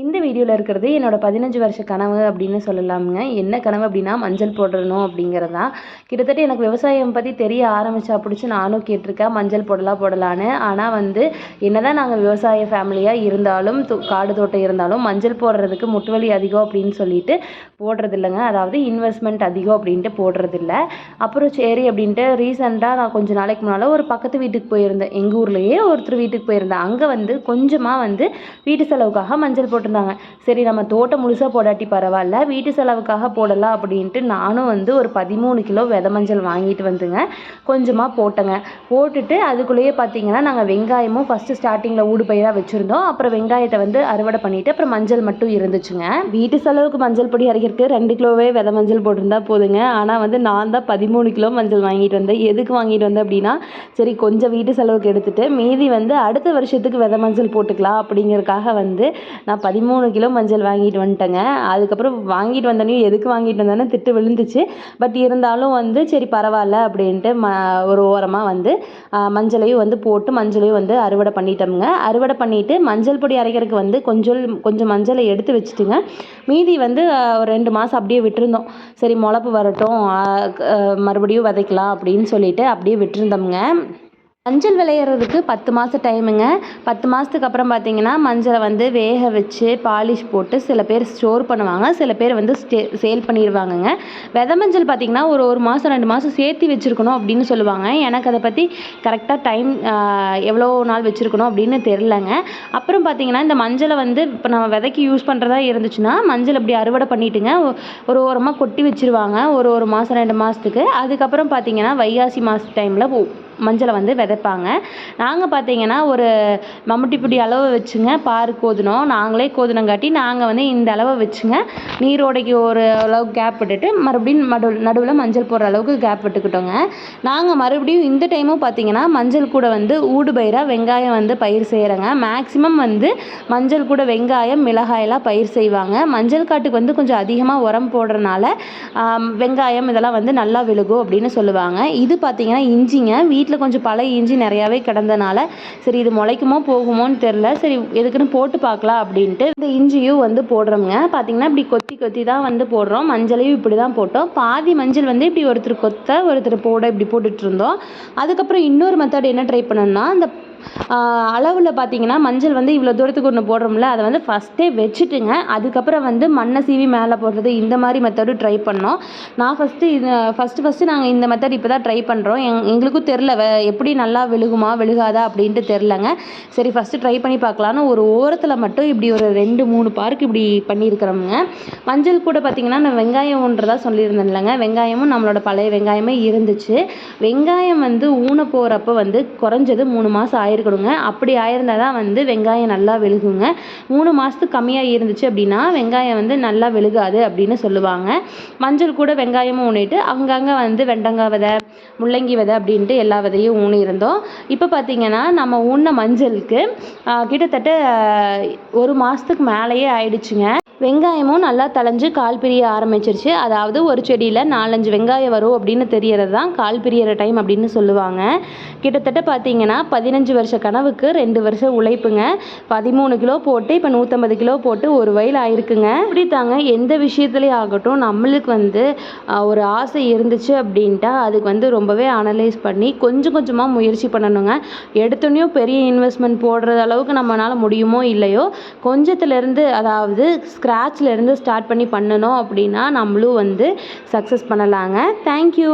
இந்த வீடியோவில் இருக்கிறது என்னோட பதினஞ்சு வருஷ கனவு அப்படின்னு சொல்லலாமுங்க. என்ன கனவு அப்படின்னா மஞ்சள் போடணும் அப்படிங்கிறது. தான் கிட்டத்தட்ட எனக்கு விவசாயம் பற்றி தெரிய ஆரம்பித்தா பிடிச்சி நானும் கேட்டிருக்கேன் மஞ்சள் போடலாம் போடலான்னு. ஆனால் வந்து என்னதான் நாங்கள் விவசாய ஃபேமிலியாக இருந்தாலும் காடு தோட்டம் இருந்தாலும் மஞ்சள் போடுறதுக்கு முட்டு வலி அதிகம் அப்படின்னு சொல்லிட்டு போடுறது இல்லைங்க அதாவது இன்வெஸ்ட்மெண்ட் அதிகம் அப்படின்ட்டு போடுறதில்ல. அப்புறம் சரி அப்படின்ட்டு ரீசெண்டாக நான் கொஞ்ச நாளைக்கு முன்னால் ஒரு பக்கத்து வீட்டுக்கு போயிருந்தேன். எங்கள் ஊர்லேயே ஒருத்தர் வீட்டுக்கு போயிருந்தேன் அங்கே வந்து கொஞ்சமாக வந்து வீட்டு செலவுக்காக மஞ்சள் போட்டிருந்தாங்க. சரி நம்ம தோட்டம் முழுசாக போடாட்டி பரவாயில்ல வீட்டு செலவுக்காக போடலாம் அப்படின்ட்டு நானும் வந்து ஒரு பதிமூணு கிலோ வித மஞ்சள் வாங்கிட்டு வந்துங்க. கொஞ்சமாக போட்டேங்க. போட்டுட்டு அதுக்குள்ளேயே பார்த்தீங்கன்னா நாங்கள் வெங்காயமும் ஃபஸ்ட்டு ஸ்டார்டிங்கில் ஊடு பயிராக வச்சுருந்தோம். அப்புறம் வெங்காயத்தை வந்து அறுவடை பண்ணிவிட்டு அப்புறம் மஞ்சள் மட்டும் இருந்துச்சுங்க. வீட்டு செலவுக்கு மஞ்சள் பொடி அரைக்கிறதுக்கு ரெண்டு கிலோவே வித மஞ்சள் போட்டிருந்தா போதுங்க. ஆனால் வந்து நான் தான் பதிமூணு கிலோ மஞ்சள் வாங்கிட்டு வந்தேன். எதுக்கு வாங்கிட்டு வந்தேன் அப்படின்னா சரி கொஞ்சம் வீட்டு செலவுக்கு எடுத்துகிட்டு மீதி வந்து அடுத்த வருஷத்துக்கு வித மஞ்சள் போட்டுக்கலாம் அப்படிங்கிறதுக்காக வந்து நான் பதிமூணு கிலோ மஞ்சள் வாங்கிட்டு வந்துட்டேங்க. அதுக்கப்புறம் வாங்கிட்டு வந்தோடனே எதுக்கு வாங்கிட்டு வந்தோன்னே திட்டு விழுந்துச்சு. பட் இருந்தாலும் வந்து சரி பரவாயில்ல அப்படின்ட்டு ம ஒரு ஓரமாக வந்து மஞ்சளையும் வந்து போட்டு மஞ்சளையும் வந்து அறுவடை பண்ணிட்டோமுங்க. அறுவடை பண்ணிவிட்டு மஞ்சள் பொடி அரைக்கிறதுக்கு வந்து கொஞ்சம் கொஞ்சம் மஞ்சளை எடுத்து வச்சுட்டுங்க. மீதி வந்து ஒரு ரெண்டு மாதம் அப்படியே விட்டுருந்தோம். சரி முளப்பு வரட்டும். மறுபடியும் விதைக்கலாம் அப்படின்னு சொல்லிட்டு அப்படியே விட்டுருந்தோமுங்க. மஞ்சள் விளையிறதுக்கு பத்து மாதம் டைமுங்க பத்து மாதத்துக்கு அப்புறம் பார்த்தீங்கன்னா மஞ்சளை வந்து வேக வச்சு பாலிஷ் போட்டு சில பேர் ஸ்டோர் பண்ணுவாங்க. சில பேர் வந்து ஸ்டே சேல் பண்ணிடுவாங்கங்க. வித மஞ்சள் பார்த்திங்கன்னா ஒரு ஒரு மாதம் ரெண்டு மாதம் சேர்த்து வச்சுருக்கணும் அப்படின்னு சொல்லுவாங்க. எனக்கு அதை பற்றி கரெக்டாக டைம் எவ்வளோ நாள் வச்சுருக்கணும் அப்படின்னு தெரிலங்க அப்புறம் பார்த்திங்கன்னா இந்த மஞ்சளை வந்து இப்போ நம்ம விதைக்கு யூஸ் பண்ணுறதா இருந்துச்சுன்னா மஞ்சள் அப்படி அறுவடை பண்ணிட்டுங்க. ஒரு ஓரமாக கொட்டி வச்சுருவாங்க. ஒரு ஒரு மாதம் ரெண்டு மாதத்துக்கு அதுக்கப்புறம் பார்த்திங்கன்னா வைகாசி மாத டைமில் மஞ்சளை வந்து விதைப்பாங்க. நாங்கள் பார்த்தீங்கன்னா ஒரு மம்முட்டி பிடி அளவு வச்சுங்க பார் கோதுனோம். நாங்களே கோதுனங்காட்டி நாங்கள் வந்து இந்த அளவை வச்சுங்க. நீரோடைக்கு ஒரு அளவு கேப் விட்டுட்டு மறுபடியும் நடுவில் நடுவில் மஞ்சள் போடுற அளவுக்கு கேப் விட்டுக்கிட்டோங்க. நாங்கள் மறுபடியும் இந்த டைமும் பார்த்தீங்கன்னா மஞ்சள் கூட வந்து ஊடு பயிராக வெங்காயம் வந்து பயிர் செய்கிறேங்க மேக்ஸிமம் வந்து மஞ்சள் கூட வெங்காயம் மிளகாயெல்லாம் பயிர் செய்வாங்க. மஞ்சள் காட்டுக்கு வந்து கொஞ்சம் அதிகமாக உரம் போடுறனால வெங்காயம் இதெல்லாம் வந்து நல்லா விழுகும் அப்படின்னு சொல்லுவாங்க. இது பார்த்தீங்கன்னா இஞ்சிங்க வீட்டில் வீட்டில் கொஞ்சம் பழைய இஞ்சி நிறையாவே கிடந்தனால சரி இது முளைக்குமோ போகுமோன்னு தெரில சரி எதுக்குன்னு போட்டு பார்க்கலாம் அப்படின்ட்டு இந்த இஞ்சியும் வந்து போடுறோங்க பார்த்திங்கன்னா இப்படி கொத்தி கொத்தி தான் வந்து போடுறோம். மஞ்சளையும் இப்படி தான் போட்டோம். பாதி மஞ்சள் வந்து இப்படி ஒருத்தர் கொத்த ஒருத்தர் போட இப்படி போட்டுட்ருந்தோம் அதுக்கப்புறம் இன்னொரு மெத்தட் என்ன ட்ரை பண்ணோம்னா அந்த அளவில் பார்த்தீங்கன்னா மஞ்சள் வந்து இவ்வளோ தூரத்துக்கு ஒன்று போடுறோம்ல அதை வந்து ஃபஸ்ட்டே வச்சுட்டுங்க. அதுக்கப்புறம் வந்து மண்ணை சீவி மேலே போடுறது இந்த மாதிரி மெத்தடும் ட்ரை பண்ணோம். நான் ஃபஸ்ட்டு இது ஃபஸ்ட்டு ஃபஸ்ட்டு நாங்கள் இந்த மெத்தட் இப்போ தான் ட்ரை பண்ணுறோம் எங் எங்களுக்கும் தெரில எப்படி நல்லா விழுகுமா விழுகாதா அப்படின்ட்டு தெரிலங்க சரி ஃபஸ்ட்டு ட்ரை பண்ணி பார்க்கலான்னு ஒரு ஓரத்தில் மட்டும் இப்படி ஒரு ரெண்டு மூணு பார்க்கு இப்படி பண்ணியிருக்கிறோமுங்க. மஞ்சள் கூட பார்த்திங்கன்னா நான் வெங்காயம்ன்றதாக சொல்லியிருந்தேன் இல்லைங்க வெங்காயமும் நம்மளோட பழைய வெங்காயமே இருந்துச்சு. வெங்காயம் வந்து ஊன போகிறப்ப வந்து குறைஞ்சது மூணு மாதம் ஆயிடுச்சு. ஆயிருக்கணுங்க. அப்படி ஆயிருந்தால் தான் வந்து வெங்காயம் நல்லா விழுகுங்க மூணு மாதத்துக்கு கம்மியாக இருந்துச்சு அப்படின்னா வெங்காயம் வந்து நல்லா விழுகாது அப்படின்னு சொல்லுவாங்க. மஞ்சள் கூட வெங்காயமும் ஊனிட்டு அங்கங்கே வந்து வெண்டங்காய் விதை முள்ளங்கி விதை அப்படின்ட்டு எல்லா விதையும் ஊனியிருந்தோம். இப்போ பார்த்தீங்கன்னா நம்ம ஊன மஞ்சளுக்கு கிட்டத்தட்ட ஒரு மாதத்துக்கு மேலேயே ஆயிடுச்சுங்க. வெங்காயமும் நல்லா தளைஞ்சு கால் பிரிய ஆரம்பிச்சிருச்சு. அதாவது ஒரு செடியில் நாலஞ்சு வெங்காயம் வரும் அப்படின்னு தெரியறது தான் கால் பிரியற டைம் அப்படின்னு சொல்லுவாங்க. கிட்டத்தட்ட பார்த்தீங்கன்னா பதினஞ்சு வருஷ கனவுக்கு ரெண்டு வருஷம் உழைப்புங்க. பதிமூணு கிலோ போட்டு இப்போ நூற்றம்பது கிலோ போட்டு ஒரு வயல் ஆயிருக்குங்க. இப்படி தாங்க எந்த விஷயத்துலேயும் ஆகட்டும் நம்மளுக்கு வந்து ஒரு ஆசை இருந்துச்சு அப்படின்ட்டா அதுக்கு வந்து ரொம்பவே அனலைஸ் பண்ணி கொஞ்சம் கொஞ்சமாக முயற்சி பண்ணணுங்க. எடுத்தோடனையும் பெரிய இன்வெஸ்ட்மெண்ட் போடுற அளவுக்கு நம்மளால் முடியுமோ இல்லையோ கொஞ்சத்துலேருந்து அதாவது ஸ்க்ரா ஸ்க்ராட்ச்லேருந்து ஸ்டார்ட் பண்ணி பண்ணணும் அப்படின்னா நம்மளும் வந்து சக்ஸஸ் பண்ணலாங்க. தேங்க்யூ